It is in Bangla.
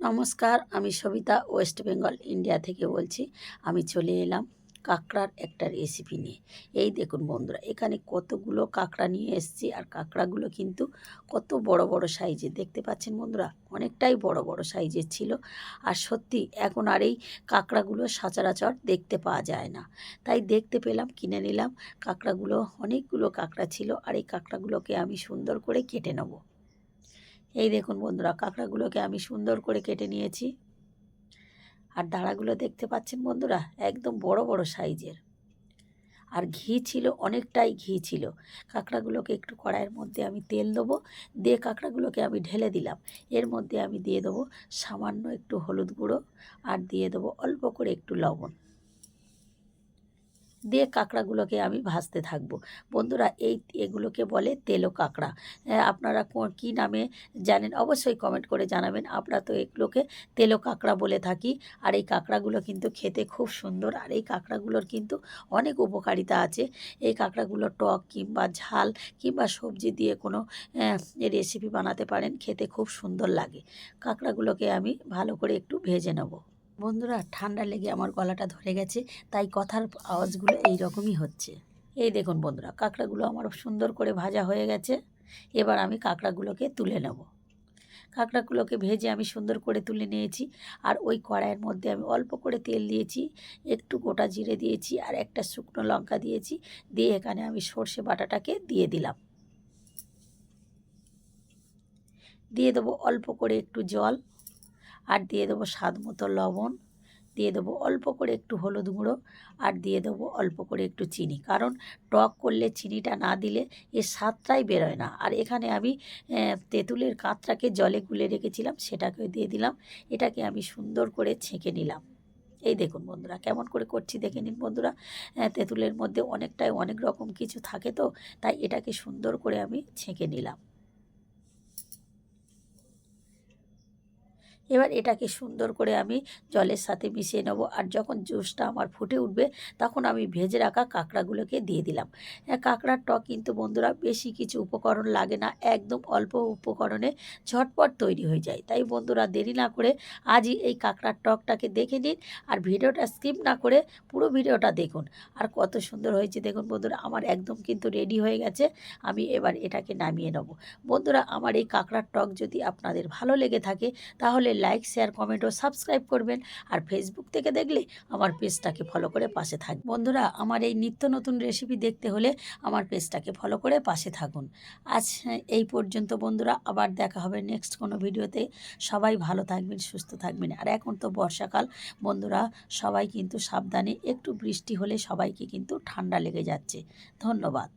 নমস্কার, আমি সবিতা, ওয়েস্ট বেঙ্গল, ইন্ডিয়া থেকে বলছি। আমি চলে এলাম কাঁকড়ার একটা রেসিপি নিয়ে। এই দেখুন বন্ধুরা, এখানে কতগুলো কাঁকড়া নিয়ে এসেছি আর কাঁকড়াগুলো কিন্তু কত বড় বড় সাইজের। দেখতে পাচ্ছেন বন্ধুরা, অনেকটাই বড় বড় সাইজের ছিল। আর সত্যি, এখন আর এই কাঁকড়াগুলো সচরাচর দেখতে পাওয়া যায় না। তাই দেখতে পেলাম, কিনে নিলাম। কাঁকড়াগুলো, অনেকগুলো কাঁকড়া ছিল আর এই কাঁকড়াগুলোকে আমি সুন্দর করে কেটে নেব। এই দেখুন বন্ধুরা, কাঁকড়াগুলোকে আমি সুন্দর করে কেটে নিয়েছি। আর দাঁড়াগুলো দেখতে পাচ্ছেন বন্ধুরা, একদম বড় বড় সাইজের। আর ঘি ছিল, অনেকটাই ঘি ছিল। কাঁকড়াগুলোকে একটু কড়াইয়ের মধ্যে আমি তেল দেবো, দিয়ে কাঁকড়াগুলোকে আমি ঢেলে দিলাম। এর মধ্যে আমি দিয়ে দেবো সামান্য একটু হলুদ গুঁড়ো, আর দিয়ে দেবো অল্প করে একটু লবণ। দিয়ে কাঁকড়াগুলোকে আমি ভাজতে থাকব। বন্ধুরা, এই এগুলোকে বলে তেলো কাঁকড়া। আপনারা কী নামে জানেন অবশ্যই কমেন্ট করে জানাবেন। আমরা তো এগুলোকে তেলো কাঁকড়া বলে থাকি। আর এই কাঁকড়াগুলো কিন্তু খেতে খুব সুন্দর। আর এই কাঁকড়াগুলোর কিন্তু অনেক উপকারিতা আছে। এই কাঁকড়াগুলো টক কিংবা ঝাল কিংবা সবজি দিয়ে কোনো রেসিপি বানাতে পারেন। খেতে খুব সুন্দর লাগে। কাঁকড়াগুলোকে আমি ভালো করে একটু ভেজে নেব। বন্ধুরা, ঠান্ডা লেগে আমার গলাটা ধরে গেছে, তাই কথার আওয়াজগুলো এই রকমই হচ্ছে। এই দেখুন বন্ধুরা, কাঁকড়াগুলো আমার সুন্দর করে ভাজা হয়ে গেছে। এবার আমি কাঁকড়াগুলোকে তুলে নেব। কাঁকড়াগুলোকে ভেজে আমি সুন্দর করে তুলে নিয়েছি, আর ওই কড়াইয়ের মধ্যে আমি অল্প করে তেল দিয়েছি, একটু গোটা জিরে দিয়েছি, আর একটা শুকনো লঙ্কা দিয়েছি, দিয়ে এখানে আমি সর্ষে বাটাটাকে দিয়ে দিলাম। দিয়ে দেবো অল্প করে একটু জল আর দিয়ে দেবো স্বাদ মতো লবণ। দিয়ে দেবো অল্প করে একটু হলুদ গুঁড়ো আর দিয়ে দেবো অল্প করে একটু চিনি। কারণ টক করলে চিনিটা না দিলে এর স্বাদটাই বেরোয় না। আর এখানে আমি তেঁতুলের কাঁচটাকে জলে গুলে রেখেছিলাম সেটাকে দিয়ে দিলাম। এটাকে আমি সুন্দর করে ছেঁকে নিলাম। এই দেখুন বন্ধুরা, কেমন করে করছি দেখে নিন বন্ধুরা। তেঁতুলের মধ্যে অনেকটাই অনেক রকম কিছু থাকে তো, তাই এটাকে সুন্দর করে আমি ছেঁকে নিলাম। এবার এটাকে সুন্দর করে আমি জলের সাথে মিশিয়ে নেব। আর যখন জুসটা আমার ফুটে উঠবে, তখন আমি ভেজে রাখা কাঁকড়াগুলোকে দিয়ে দিলাম। হ্যাঁ কাঁকড়ার টক কিন্তু বন্ধুরা বেশি কিছু উপকরণ লাগে না, একদম অল্প উপকরণে ঝটপট তৈরি হয়ে যায়। তাই বন্ধুরা দেরি না করে আজই এই কাঁকড়ার টকটাকে দেখে নিন আর ভিডিওটা স্কিপ না করে পুরো ভিডিওটা দেখুন। আর কত সুন্দর হয়েছে দেখুন বন্ধুরা, আমার একদম কিন্তু রেডি হয়ে গেছে, আমি এবার এটাকে নামিয়ে নেব। বন্ধুরা, আমার এই কাঁকড়ার টক যদি আপনাদের ভালো লেগে থাকে, তাহলে লাইক শেয়ার কমেন্ট ও সাবস্ক্রাইব করবেন। আর ফেসবুক থেকে দেখলে আমার পেজটাকে ফলো করে পাশে থাক বন্ধুরা, আমার এই নিত্য নতুন রেসিপি দেখতে হলে আমার পেজটাকে ফলো করে পাশে থাকুন। আজ এই পর্যন্ত বন্ধুরা, আবার দেখা হবে নেক্সট কোনো ভিডিওতে। সবাই ভালো থাকবেন, সুস্থ থাকবেন। আর এখন তো বর্ষাকাল। বন্ধুরা, সবাই কিন্তু সাবধানে একটু বৃষ্টি হলে সবাইকে কিন্তু ঠান্ডা লেগে যাচ্ছে। ধন্যবাদ।